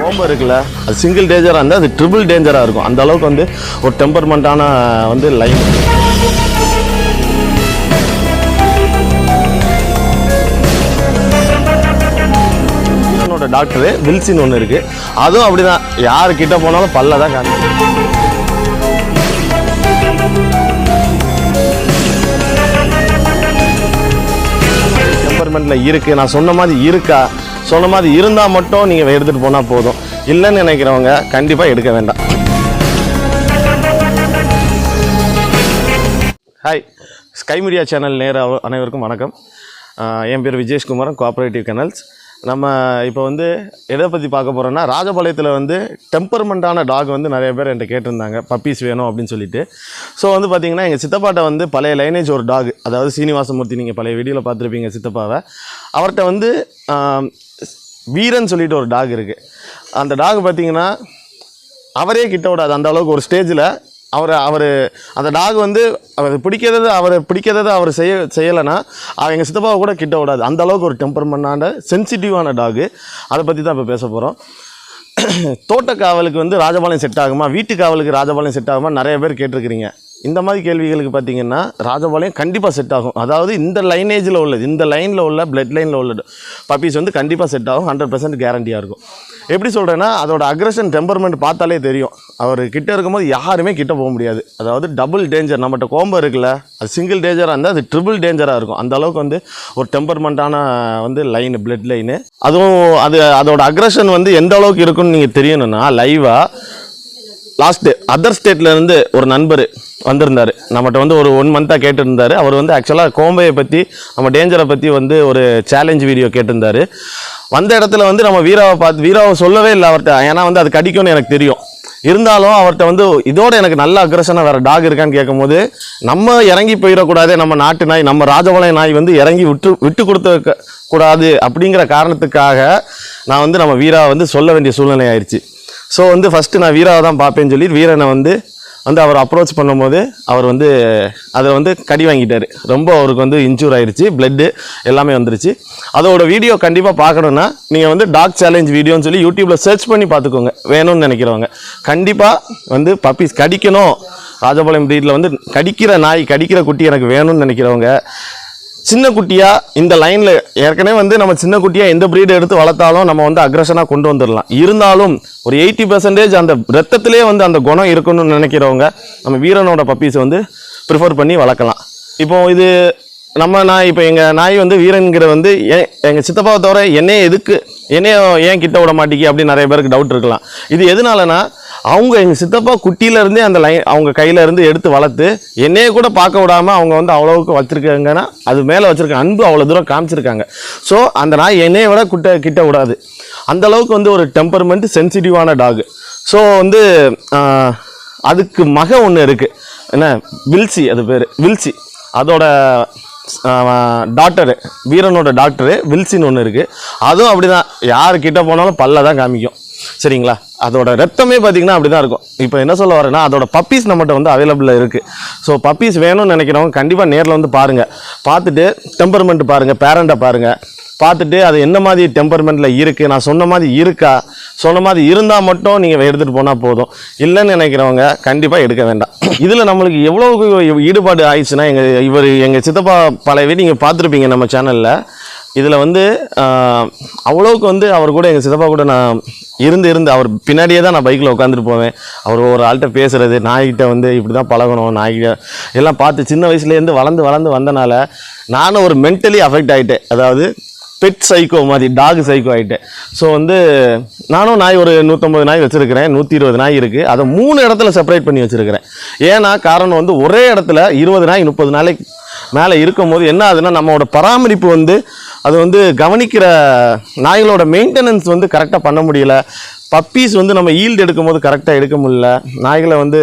கோம்பு இருக்குல்ல? அது சிங்கிள் டேஞ்சராக இருந்தால் அது ட்ரிபிள் டேஞ்சராக இருக்கும். அந்த அளவுக்கு வந்து ஒரு டெம்பர்மெண்ட்டான வந்து லைன் என்னோட டாக்டரு வில்சின் ஒன்று இருக்குது அதுவும் அப்படிதான். யார் கிட்டே போனாலும் பல்ல தான் காண்பிக்கும் டிபார்ட்மெண்ட்டில் இருக்குது நான் சொன்ன மாதிரி இருக்கா? சொன்ன மாதிரி இருந்தால் மட்டும் நீங்கள் எடுத்துகிட்டு போனால் போதும். இல்லைன்னு நினைக்கிறவங்க கண்டிப்பாக எடுக்க வேண்டாம். ஹாய் ஸ்கை மீடியா சேனல் நேர அனைவருக்கும் வணக்கம். என் பேர் விஜேஷ்குமாரன் கோஆப்ரேட்டிவ் கனல்ஸ் நம்ம இப்போ வந்து எதை பற்றி பார்க்க போகிறோன்னா ராஜபாளையத்தில் வந்து டெம்பர்மெண்ட்டான டாக் வந்து நிறைய பேர் என்கிட்ட கேட்டிருந்தாங்க. பப்பீஸ் வேணும் அப்படின்னு சொல்லிட்டு. ஸோ வந்து பார்த்தீங்கன்னா எங்கள் சித்தப்பாட்ட வந்து பழைய லைனேஜ் ஒரு டாக் அதாவது சீனிவாசமூர்த்தி நீங்கள் பழைய வீடியோவில் பார்த்துருப்பீங்க சித்தப்பாவை. அவர்கிட்ட வந்து வீரன் சொல்லிட்டு ஒரு டாக் இருக்குது அந்த டாக் பார்த்திங்கன்னா அவரே கிட்ட விடாது. அந்த அளவுக்கு ஒரு ஸ்டேஜில் அவர் அவர் அந்த டாக் வந்து அவர் பிடிக்கிறது அவர் பிடிக்கிறத அவர் செய்ய செய்யலைன்னா அவர் எங்கள் சித்தப்பாவை கூட கிட்ட விடாது. அந்த அளவுக்கு ஒரு டெம்பர்மெண்டான சென்சிட்டிவான டாகு. அதை பற்றி தான் இப்போ பேச போகிறோம் தோட்டக்காவலுக்கு வந்து ராஜபாளையம் செட் ஆகுமா? வீட்டு காவலுக்கு ராஜபாளையம் செட் ஆகுமா? நிறைய பேர் கேட்டிருக்கிறீங்க. இந்த மாதிரி கேள்விகளுக்கு பார்த்தீங்கன்னா ராஜபாளையம் கண்டிப்பாக செட் ஆகும். அதாவது இந்த லைனேஜில் உள்ளது. இந்த லைனில் உள்ள பிளட் லைனில் உள்ள பப்பீஸ் வந்து கண்டிப்பாக செட் ஆகும். ஹண்ட்ரட் பர்சன்ட் கேரண்டியாக இருக்கும். எப்படி சொல்கிறேன்னா அதோட அக்ரஷன் டெம்பர்மெண்ட் பார்த்தாலே தெரியும். அவர் கிட்டே இருக்கும்போது யாருமே கிட்டே போக முடியாது. அதாவது டபுள் டேஞ்சர் நம்மகிட்ட கோம்பு இருக்குல்ல அது சிங்கிள் டேஞ்சராக இருந்தால் அது ட்ரிபிள் டேஞ்சராக இருக்கும். அந்த அளவுக்கு வந்து ஒரு டெம்பர்மெண்ட்டான வந்து லைன் பிளட் லைனு அதுவும் அது அதோட அக்ரஷன் வந்து எந்த அளவுக்கு இருக்குன்னு நீங்கள் தெரியணும்னா லைவாக லாஸ்ட்டு அதர் ஸ்டேட்லேருந்து ஒரு நண்பர் வந்திருந்தார். நம்மகிட்ட வந்து ஒரு ஒன் மந்த்தாக கேட்டிருந்தார். அவர் வந்து ஆக்சுவலாக கோம்பையை பற்றி நம்ம டேஞ்சரை பற்றி வந்து ஒரு சேலஞ்ச் வீடியோ கேட்டிருந்தாரு. வந்த இடத்துல வந்து நம்ம வீராவை பார்த்து வீராவை சொல்லவே இல்லை அவர்கிட்ட. ஏன்னா வந்து அது கடிக்கும்னு எனக்கு தெரியும். இருந்தாலும் அவர்கிட்ட வந்து இதோட எனக்கு நல்ல அக்ரஷனாக வேறு டாக் இருக்கான்னு கேட்கும்போது நம்ம இறங்கி போயிடக்கூடாது நம்ம நாட்டு நாய் நம்ம ராஜபாளைய நாய் வந்து இறங்கி விட்டு விட்டு கொடுத்த கூடாது அப்படிங்கிற காரணத்துக்காக நான் வந்து நம்ம வீராவை வந்து சொல்ல வேண்டிய சூழ்நிலை ஆயிடுச்சு ஸோ வந்து ஃபஸ்ட்டு நான் வீராவை தான் பார்ப்பேன்னு சொல்லி வீரனை வந்து வந்து அவர் அப்ரோச் பண்ணும்போது அவர் வந்து அதை வந்து கடி வாங்கிட்டார். ரொம்ப அவருக்கு வந்து இன்ஜூர் ஆயிடுச்சு பிளட்டு எல்லாமே வந்துருச்சு. அதோட வீடியோ கண்டிப்பாக பார்க்கணுன்னா நீங்கள் வந்து டாக் சேலஞ்ச் வீடியோன்னு சொல்லி யூடியூப்பில் சர்ச் பண்ணி பார்த்துக்கோங்க. வேணும்னு நினைக்கிறவங்க. கண்டிப்பாக வந்து பப்பீஸ் கடிக்கணும். ராஜபாளையம் ப்ரீடில் வந்து கடிக்கிற நாய் கடிக்கிற குட்டி எனக்கு வேணும்னு நினைக்கிறவங்க சின்ன குட்டியாக இந்த லைனில் ஏற்கனவே வந்து நம்ம சின்ன குட்டியாக எந்த ப்ரீடு எடுத்து வளர்த்தாலும் நம்ம வந்து அக்ரஷனாக கொண்டு வந்துடலாம். இருந்தாலும் ஒரு எயிட்டி பர்சன்டேஜ் அந்த ரத்தத்திலே வந்து அந்த குணம் இருக்கணும்னு நினைக்கிறவங்க நம்ம வீரனோட பப்பீஸை வந்து ப்ரிஃபர் பண்ணி வளர்க்கலாம். இப்போ இது நம்ம நாய் இப்போ எங்கள் நாய் வந்து வீரன்கிற வந்து ஏன் எங்கள் சித்தப்பாவை தவிர என்னையே எதுக்கு என்னைய ஏன் கிட்ட விட மாட்டேங்கி அப்படின்னு நிறைய பேருக்கு டவுட் இருக்கலாம். இது எதனாலனா அவங்க எங்கள் சித்தப்பா குட்டியிலேருந்தே அந்த லைன் அவங்க கையிலேருந்து எடுத்து வளர்த்து என்னையே கூட பார்க்க விடாமல் அவங்க வந்து அவ்வளோவுக்கு வச்சுருக்காங்கன்னா அது மேலே வச்சுருக்க அன்பு அவ்வளோ தூரம் காமிச்சிருக்காங்க. ஸோ அந்த நாய் என்னைய விட குட்ட கிட்ட விடாது. அந்த அளவுக்கு வந்து ஒரு டெம்பர்மெண்ட் சென்சிட்டிவான டாக் ஸோ வந்து அதுக்கு மக ஒன்று இருக்குது என்ன? வில்சி அது பேர். வில்சி. அதோட டாக்டரு வீரனோட டாக்டரு வில்சின்னு ஒன்று இருக்குது அதுவும் அப்படிதான். யார் கிட்டே போனாலும் பல்ல தான் காமிக்கும். சரிங்களா? அதோட ரத்தமே பார்த்தீங்கன்னா அப்படி தான் இருக்கும். இப்போ என்ன சொல்ல வரேன்னா அதோட பப்பீஸ் நம்மகிட்ட வந்து அவைலபிளாக இருக்குது ஸோ பப்பீஸ் வேணும்னு நினைக்கிறவங்க கண்டிப்பாக நேரில் வந்து பாருங்கள் பார்த்துட்டு டெம்பர்மெண்ட் பாருங்கள் பேரண்ட்டை பாருங்கள் பார்த்துட்டு அது என்ன மாதிரி டெம்பர்மெண்ட்டில் இருக்குது நான் சொன்ன மாதிரி இருக்கா? சொன்ன மாதிரி இருந்தால் மட்டும் நீங்கள் எடுத்துகிட்டு போனால் போதும். இல்லைன்னு நினைக்கிறவங்க கண்டிப்பாக எடுக்க வேண்டாம். இதில் நம்மளுக்கு எவ்வளோ ஈடுபாடு ஆயிடுச்சுன்னா எங்கள் இவர் எங்கள் சித்தப்பா பழைய வீடு நீங்கள் பார்த்துருப்பீங்க நம்ம சேனலில் இதில் வந்து அவ்வளோவுக்கு வந்து அவர் கூட எங்கள் சித்தப்பா கூட நான் இருந்து இருந்து அவர் பின்னாடியே தான் நான் பைக்கில் உட்காந்துட்டு போவேன். அவர் ஒரு ஆள்கிட்ட பேசுகிறது நாய்கிட்ட வந்து இப்படி தான் பழகணும் நாய்கிட்ட எல்லாம் பார்த்து சின்ன வயசுலேருந்து வளர்ந்து வளர்ந்து வந்தனால நானும் ஒரு மென்டலி அஃபெக்ட் ஆகிட்டேன் அதாவது பெட் சைக்கோ மாதிரி டாக் சைக்கோ ஆகிட்டேன் ஸோ வந்து நானும் நாய் ஒரு நூற்றம்பது நாய் வச்சுருக்கிறேன் நூற்றி இருபது நாய் இருக்குது அதை மூணு இடத்துல செப்பரேட் பண்ணி வச்சுருக்கிறேன். ஏன்னா காரணம் வந்து ஒரே இடத்துல இருபது நாய் முப்பது நாளைக்கு மேலே இருக்கும்போது என்ன ஆகுதுன்னா நம்மளோட பராமரிப்பு வந்து அது வந்து கவனிக்கிற நாய்களோட மெயின்டெனன்ஸ் வந்து கரெக்டாக பண்ண முடியல. பப்பீஸ் வந்து நம்ம ஈல்டு எடுக்கும்போது கரெக்டாக எடுக்க முடியல. நாய்களை வந்து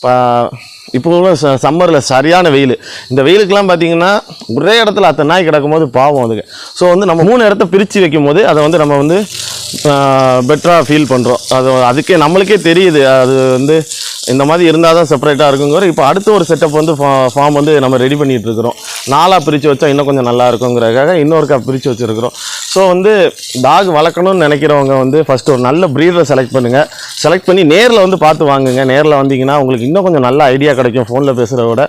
ப- இப்போ உள்ள ச சம்மரில் சரியான வெயில். இந்த வெயிலுக்கெல்லாம் பார்த்தீங்கன்னா ஒரே இடத்துல அத்தனை நாய் கிடக்கும்போது பாவம் அதுக்கு. ஸோ வந்து நம்ம மூணு இடத்த பிரித்து வைக்கும் போது அதை வந்து நம்ம வந்து பெட்டராக ஃபீல் பண்ணுறோம் அது அதுக்கே நம்மளுக்கே தெரியுது. அது வந்து இந்த மாதிரி இருந்தால் தான் செப்பரேட்டாக இருக்குங்கிற இப்போ அடுத்த ஒரு செட்டப் வந்து ஃபார்ம் வந்து நம்ம ரெடி பண்ணிட்டு இருக்கிறோம். நாலாக பிரித்து வச்சா இன்னும் கொஞ்சம் நல்லா இருக்குங்கிறதுக்காக இன்னொருக்கா பிரித்து வச்சுருக்கிறோம். ஸோ வந்து டாக் வளர்க்கணும்னு நினைக்கிறவங்க வந்து ஃபஸ்ட்டு ஒரு நல்ல ப்ரீடரை செலக்ட் பண்ணுங்கள் செலக்ட் பண்ணி நேரில் வந்து பார்த்து வாங்குங்க. நேரில் வந்தீங்கன்னா உங்களுக்கு இன்னும் கொஞ்சம் நல்ல ஐடியா கிடைக்கும் ஃபோனில் பேசுகிறத விட.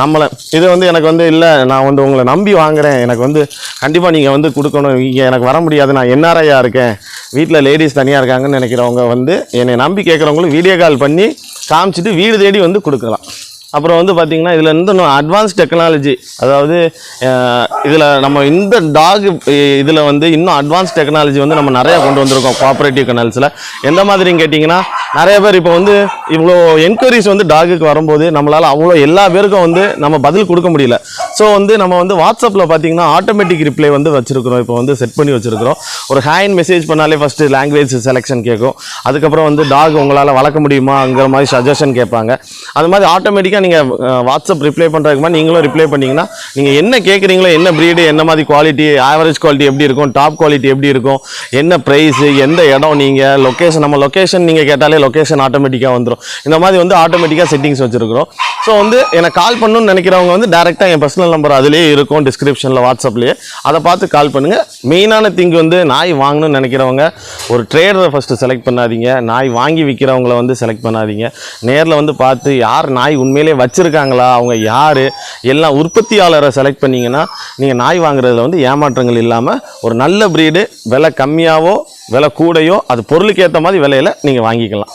நம்மளை இது வந்து எனக்கு வந்து இல்லை நான் வந்து உங்களை நம்பி வாங்குறேன். எனக்கு வந்து கண்டிப்பாக நீங்கள் வந்து கொடுக்கணும். இங்கே எனக்கு வர முடியாது. நான் என்ஆர்ஐயாக இருக்கேன். வீட்டில் லேடிஸ் தனியாக இருக்காங்கன்னு நினைக்கிறவங்க வந்து என்னை நம்பி கேட்குறவங்களும் வீடியோ கால் பண்ணி காமிச்சிட்டு வீடு தேடி வந்து கொடுக்கலாம். அப்புறம் வந்து பார்த்திங்கன்னா இதில் இருந்து இன்னும் அட்வான்ஸ் டெக்னாலஜி அதாவது இதில் நம்ம இந்த டாக் இதில் வந்து இன்னும் அட்வான்ஸ் டெக்னாலஜி வந்து நம்ம நிறையா கொண்டு வந்திருக்கோம் கோஆப்ரேட்டிவ் கனல்ஸில் எந்த மாதிரின்னு கேட்டிங்கன்னா நிறைய பேர் இப்போ வந்து இவ்வளோ என்கொயரிஸ் வந்து டாகுக்கு வரும்போது நம்மளால் அவ்வளோ எல்லா பேருக்கும் வந்து நம்ம பதில் கொடுக்க முடியல. ஸோ வந்து நம்ம வந்து வாட்ஸ்அப்பில் பார்த்தீங்கன்னா ஆட்டோமேட்டிக் ரிப்ளை வந்து வச்சுருக்கிறோம். இப்போ வந்து செட் பண்ணி வச்சுருக்கிறோம். ஒரு ஹேண்ட் மெசேஜ் பண்ணாலே ஃபஸ்ட்டு லாங்குவேஜ் செலெக்ஷன் கேட்கும். அதுக்கப்புறம் வந்து டாக் உங்களால் வளர்க்க முடியுமாங்கிற மாதிரி சஜஷன் கேட்பாங்க. அது மாதிரி ஆட்டோமேட்டிக்காக நீங்கள் வாட்ஸ்அப் ரிப்ளை பண்ணுறதுக்கு மாதிரி நீங்களும் ரிப்ளை பண்ணிங்கன்னா நீங்கள் என்ன கேட்குறீங்களோ என்ன ப்ரீடு என்ன மாதிரி குவாலிட்டி ஆவரேஜ் குவாலிட்டி எப்படி இருக்கும் டாப் குவாலிட்டி எப்படி இருக்கும் என்ன ப்ரைஸு எந்த இடம் நீங்கள் லொக்கேஷன் நம்ம லொக்கேஷன் நீங்கள் கேட்டாலே லொக்கேஷன் ஆட்டோமேட்டிக்காக வந்துடும் இந்த மாதிரி வந்து ஆட்டோமேட்டிக்காக செட்டிங்ஸ் வச்சுருக்கிறோம். ஸோ வந்து எனக்கு கால் பண்ணணும்னு நினைக்கிறவங்க வந்து டேரெக்டாக என் பர்சனல் நம்பர் அதிலேயே இருக்கும் டிஸ்கிரிப்ஷனில் வாட்ஸ்அப்லேயே அதை பார்த்து கால் பண்ணுங்கள் மெயினான திங்க் வந்து நாய் வாங்கணும்னு நினைக்கிறவங்க ஒரு ட்ரேடரை ஃபஸ்ட்டு செலக்ட் பண்ணாதீங்க. நாய் வாங்கி விற்கிறவங்கள வந்து செலக்ட் பண்ணாதீங்க. நேரில் வந்து பார்த்து யார் நாய் உண்மையிலே வச்சுருக்காங்களா? அவங்க யார்? எல்லாம் உற்பத்தியாளரை செலக்ட் பண்ணீங்கன்னா நீங்கள் நாய் வாங்குறதுல வந்து ஏமாற்றங்கள் இல்லாமல் ஒரு நல்ல ப்ரீடு விலை கம்மியாவோ விலை கூடையோ அது பொருளுக்கு ஏற்ற மாதிரி விலையில நீங்கள் வாங்கிக்கலாம்.